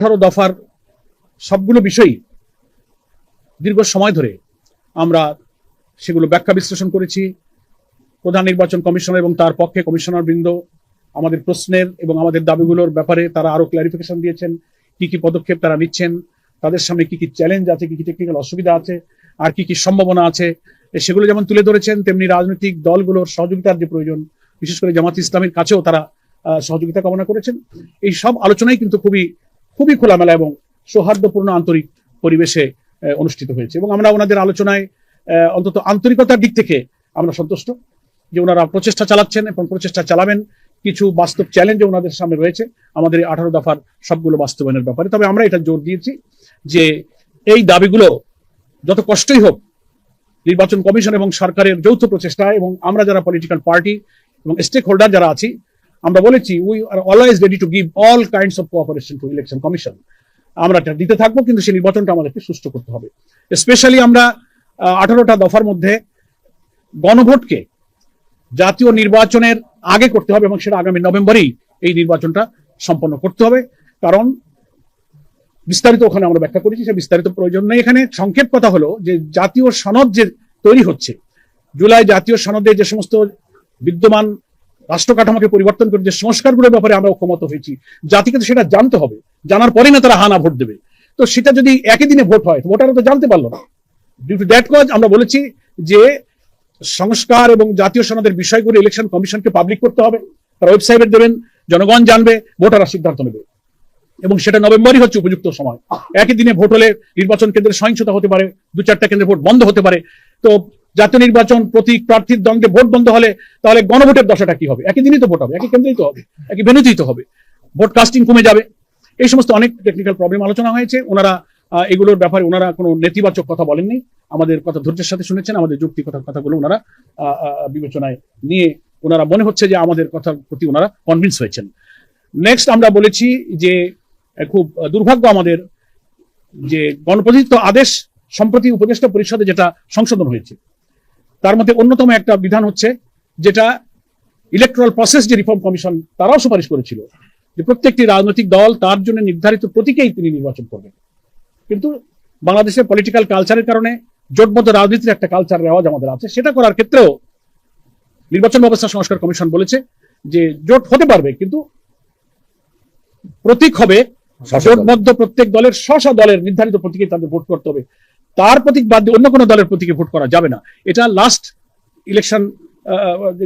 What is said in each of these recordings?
আঠারো দফার সবগুলো বিষয়ই দীর্ঘ সময় ধরে আমরা সেগুলো ব্যাখ্যা বিশ্লেষণ করেছি। প্রধান নির্বাচন কমিশনার এবং তার পক্ষে কমিশনার বৃন্দ আমাদের প্রশ্নের এবং আমাদের দাবিগুলোর ব্যাপারে তারা আরও ক্লারিফিকেশন দিয়েছেন, কি কি পদক্ষেপ তারা নিচ্ছেন, তাদের সামনে কি কি চ্যালেঞ্জ আছে, কি কি টেকনিক্যাল অসুবিধা আছে, আর কি কি সম্ভাবনা আছে, সেগুলো যেমন তুলে ধরেছেন, তেমনি রাজনৈতিক দলগুলোর সহযোগিতার যে প্রয়োজন, বিশেষ করে জামাত ইসলামের কাছেও তারা সহযোগিতা কামনা করেছেন। এই সব আলোচনাই কিন্তু খুবই খুবই খোলামেলা এবং সৌহার্দ্যপূর্ণ আন্তরিক পরিবেশে অনুষ্ঠিত হয়েছে। এবং আমরা ওনাদের আলোচনায় অন্তত আন্তরিকতার দিক থেকে আমরা সন্তুষ্ট যে ওনারা প্রচেষ্টা চালাচ্ছেন এবং প্রচেষ্টা চালাবেন। কিছু বাস্তব চ্যালেঞ্জ ওনাদের সামনে রয়েছে আমাদের এই আঠারো দফার সবগুলো বাস্তবায়নের ব্যাপারে। তবে আমরা এটা জোর দিয়েছি যে এই দাবিগুলো যত কষ্টই হোক নির্বাচন কমিশন এবং সরকারের যৌথ প্রচেষ্টা এবং আমরা যারা পলিটিক্যাল পার্টি এবং স্টেক হোল্ডার যারা আছি আমরা বলেছি we are always ready to give all kinds of cooperation to election commission আমরা দিতে থাকব, কিন্তু সেই নির্বাচনটা আমাদেরকে সুষ্ঠু করতে হবে। স্পেশালি আমরা আঠারোটা দফার মধ্যে গণভোটকে জাতীয় নির্বাচনের আগে করতে হবে এবং সেটা আগামী নভেম্বরেই এই নির্বাচনটা সম্পন্ন করতে হবে। কারণ বিস্তারিত ওখানে আমরা ব্যাখ্যা করেছি, সে বিস্তারিত প্রয়োজন নেই। এখানে সংক্ষেপ কথা হলো যে জাতীয় সনদ যে তৈরি হচ্ছে, জুলাই জাতীয় সনদে যে সমস্ত বিদ্যমান রাষ্ট্র কাঠামোকে পরিবর্তন করে যে সংস্কারগুলোর ব্যাপারে আমরা ঐক্যমত হয়েছি, জাতিকে তো সেটা জানতে হবে। জানার পরেই না তারা হানা ভোট দেবে। তো সেটা যদি একই দিনে ভোট হয় ভোটাররা তো জানতে পারল না। ডিউ টু দ্যাট কজ আমরা বলেছি যে সংস্কার এবং জাতীয় সনদের বিষয়গুলো ইলেকশন কমিশনকে পাবলিক করতে হবে। তারা ওয়েবসাইটে দেবেন, জনগণ জানবে, ভোটাররা সিদ্ধান্ত নেবে। এবং সেটা নভেম্বরই হচ্ছে উপযুক্ত সময়। একই দিনে ভোট হলে নির্বাচন কেন্দ্রে সহিংসতা হতে পারে দু চারটা কেন্দ্রে ভোট বন্ধ হতে পারে। তো জাতীয় নির্বাচন প্রতীক প্রার্থীর দ্বন্দ্বে ভোট বন্ধ হলে তাহলে গণভোটের দশাটা কি হবে? একই দিনই তো ভোট হবে, একই কেন্দ্রেই তো হবে, একই ভেনুতেই তো হবে। ভোট কাস্টিং কমে যাবে। এই সমস্ত অনেক টেকনিক্যাল প্রবলেম আলোচনা হয়েছে। ওনারা এগুলোর ব্যাপারে ওনারা কোনো নেতিবাচক কথা বলেননি। আমাদের কথা ধৈর্যের সাথে শুনেছেন, আমাদের যুক্তিকতার কথাগুলো ওনারা বিবেচনায় নিয়ে ওনারা মনে হচ্ছে যে আমাদের কথার প্রতি ওনারা কনভিন্স হয়েছেন। নেক্সট আমরা বলেছি যে খুব দুর্ভাগ্য আমাদের যে গণপ্রতিনিধিত্ব আদেশ সম্প্রতি উপদেষ্টা পরিষদে যেটা সংশোধন হয়েছে। তার মধ্যে অন্যতম একটা বিধান হচ্ছে যেটা ইলেকট্রাল প্রসেস যে রিফর্ম কমিশন তারাও সুপারিশ করেছিল যে প্রত্যেকটি রাজনৈতিক দল তার জন্য নির্ধারিত প্রতীকেই তিনি নির্বাচন করবেন। কিন্তু বাংলাদেশের পলিটিক্যাল কালচারের কারণে জোটবদ্ধ রাজনীতির একটা কালচার রেওয়াজ আমাদের আছে। সেটা করার ক্ষেত্রেও নির্বাচন ব্যবস্থা সংস্কার কমিশন বলেছে যে জোট হতে পারবে কিন্তু প্রতীক হবে জোটবদ্ধ প্রত্যেক দলের স্ব দলের নির্ধারিত প্রতীকে তাদের ভোট করতে হবে। তার প্রতীক বাদ দিয়ে অন্য কোনো দলের প্রতীকে ভোট করা যাবে না। এটা লাস্ট ইলেকশন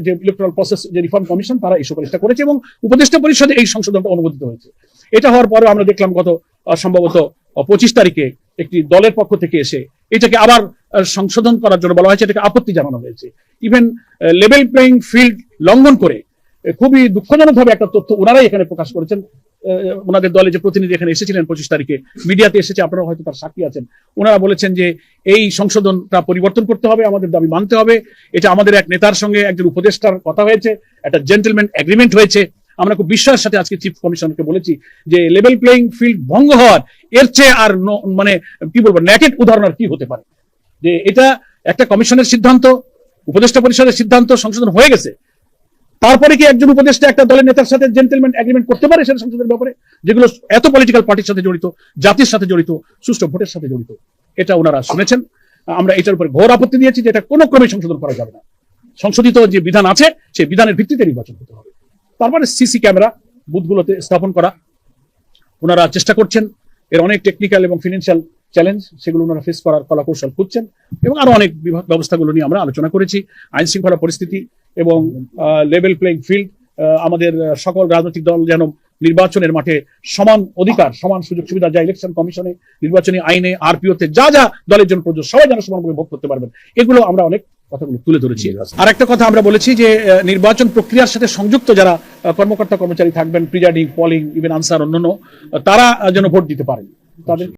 যে ইলেকট্রাল প্রসেস যে রিফর্ম কমিশন তারা এই সুপারিশটা করেছে এবং উপদেষ্টা পরিষদে এই সংশোধনটা অনুমোদিত হয়েছে। এটা হওয়ার পরে আমরা দেখলাম গত সম্ভবত পঁচিশ তারিখে একটি দলের পক্ষ থেকে এসে এটাকে আবার সংশোধন করার জন্য বলা হয়েছে, এটাকে আপত্তি জানানো হয়েছে। ইভেন লেভেল প্লেইং ফিল্ড লঙ্ঘন করে খুবই দুঃখজনকভাবে একটা তথ্য ওনারাই এখানে প্রকাশ করেছেন। ওনাদের দলে যে প্রতিনিধি এখানে এসেছিলেন পঁচিশ তারিখে, মিডিয়াতে এসেছে আপনারা হয়তো তার সাক্ষী আছেন। ওনারা বলেছেন যে এই সংশোধনটা পরিবর্তন করতে হবে, আমাদের দাবি মানতে হবে। এটা আমাদের এক নেতার সঙ্গে একজন উপদেষ্টার কথা হয়েছে, একটা জেন্টেলম্যান এগ্রিমেন্ট হয়েছে। আমরা খুব বিশ্বাসের সাথে আজকে চিফ কমিশনকে বলেছি যে লেভেল প্লেইং ফিল্ড ভঙ্গ হওয়ার এর চেয়ে আর মানে কি বলব ন্যাকেট উদাহরণ আর কি হতে পারে? যে এটা একটা কমিশনের সিদ্ধান্ত, উপদেষ্টা পরিষদের সিদ্ধান্ত সংশোধন হয়ে গেছে। তারপরে কি একজন উপদেষ্টা একটা দলের নেতার সাথে জেন্টেলম্যান এগ্রিমেন্ট করতে পারে সেটা সংসদের ব্যাপারে? যেগুলো এত পলিটিক্যাল পার্টির সাথে জড়িত, জাতির সাথে জড়িত, সুষ্ঠু ভোটের সাথে জড়িত। এটা ওনারা শুনেছেন। আমরা এটার উপরে ঘোর আপত্তি দিয়েছি যে এটা কোনো ক্রমে সংশোধন করা যাবে না। সংশোধিত যে বিধান আছে, সেই বিধানের ভিত্তিতে নির্বাচন হতে হবে। তারপরে সিসি ক্যামেরা বুথগুলোতে স্থাপন করা। ওনারা চেষ্টা করছেন। এর অনেক টেকনিক্যাল এবং ফিনান্সিয়াল চ্যালেঞ্জ সেগুলো ওনারা ফেস করার কলাকৌশল খুঁজছেন। এবং আরও অনেক ব্যবস্থাগুলো নিয়ে আমরা আলোচনা করেছি। আইন শৃঙ্খলা পরিস্থিতি এবং লেভেল প্লেইং ফিল্ড আমাদের সকল রাজনৈতিক দল যেন নির্বাচনের মাঠে সমান অধিকার সমান সুযোগ সুবিধা যা ইলেকশন কমিশনে নির্বাচনী আইনে আরপিওতে যা যা দলের জন্য প্রযোজ্য সবাই যেন সমানভাবে ভোগ করতে পারবেন। এগুলো আমরা অনেক কথাগুলো তুলে ধরেছি। আর একটা কথা আমরা বলেছি যে নির্বাচন প্রক্রিয়ার সাথে সংযুক্ত যারা কর্মকর্তা কর্মচারী থাকবেন প্রিজাইডিং পলিং ইভেন আনসার অন্যান্য তারা যেন ভোট দিতে পারেন। তাদের